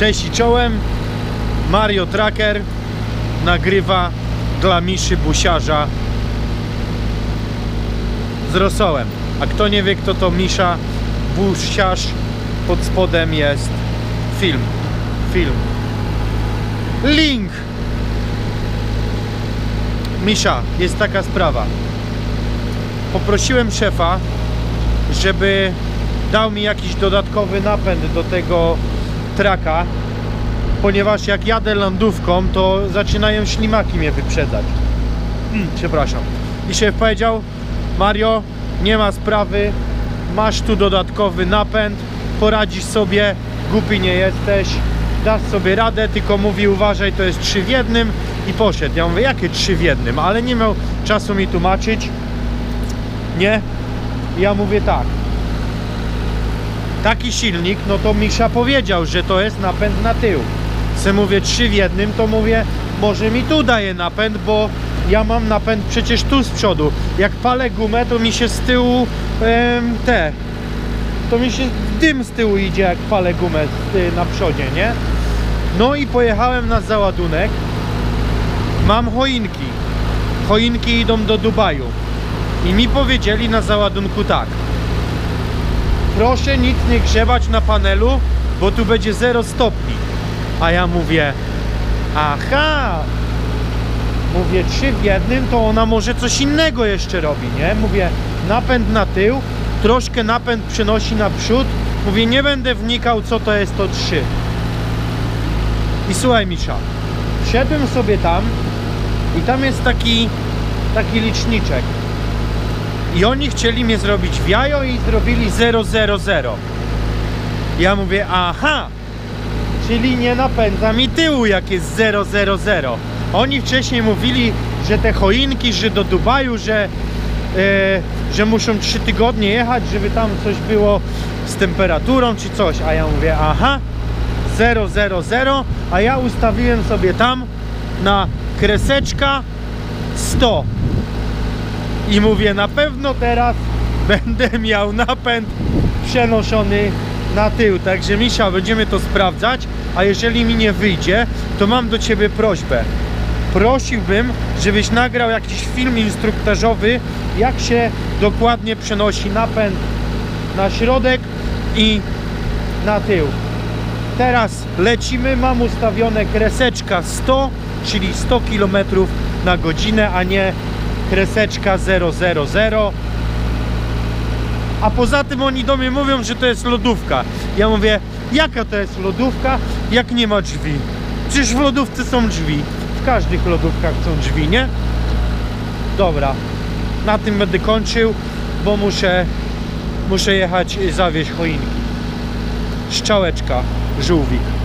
Cześć i czołem. Mario Tracker nagrywa dla Miszy Busiarza z rosołem. A kto nie wie, kto to Misza Busiarz, pod spodem jest film. Film. Link! Misza, jest taka sprawa. Poprosiłem szefa, żeby dał mi jakiś dodatkowy napęd do tego traka, ponieważ jak jadę landówką, to zaczynają ślimaki mnie wyprzedzać. Mm, Przepraszam. I szef powiedział, Mario, nie ma sprawy, masz tu dodatkowy napęd, poradzisz sobie, głupi nie jesteś, dasz sobie radę, tylko mówi uważaj, to jest trzy w jednym i poszedł. Ja mówię, jakie trzy w jednym? Ale nie miał czasu mi tłumaczyć, nie? I ja mówię tak, taki silnik, no to Misza powiedział, że to jest napęd na tył. Se mówię trzy w jednym, to mówię, może mi tu daje napęd, bo ja mam napęd przecież tu z przodu. Jak palę gumę, to mi się z tyłu em, te, to mi się dym z tyłu idzie, jak palę gumę y, na przodzie, nie? No i pojechałem na załadunek. Mam choinki. Choinki idą do Dubaju. I mi powiedzieli na załadunku tak. Proszę nic nie grzebać na panelu, bo tu będzie 0 stopni. A ja mówię, aha, mówię trzy w jednym, to ona może coś innego jeszcze robi, nie? Mówię, napęd na tył, troszkę napęd przenosi naprzód. Mówię, nie będę wnikał, co to jest to 3. I słuchaj, Misza, wszedłem sobie tam i tam jest taki, taki liczniczek. I oni chcieli mnie zrobić w jajo i zrobili 000. Ja mówię, aha, czyli nie napędza mi tyłu jak jest 000. Oni wcześniej mówili, że te choinki, że do Dubaju, że, e, że muszą 3 tygodnie jechać, żeby tam coś było z temperaturą czy coś. A ja mówię, aha, 000, a ja ustawiłem sobie tam na kreseczka 100. I mówię, na pewno teraz będę miał napęd przenoszony na tył. Także Misia, będziemy to sprawdzać, a jeżeli mi nie wyjdzie, to mam do Ciebie prośbę. Prosiłbym, żebyś nagrał jakiś film instruktażowy, jak się dokładnie przenosi napęd na środek i na tył. Teraz lecimy, mam ustawione kreseczka 100, czyli 100 km na godzinę, a nie kreseczka 000. A poza tym oni do mnie mówią, że to jest lodówka. Ja mówię, jaka to jest lodówka, jak nie ma drzwi? Przecież w lodówce są drzwi. W każdych lodówkach są drzwi, nie? Dobra, na tym będę kończył, bo muszę, muszę jechać zawieźć choinki. Szczałeczka, żółwik.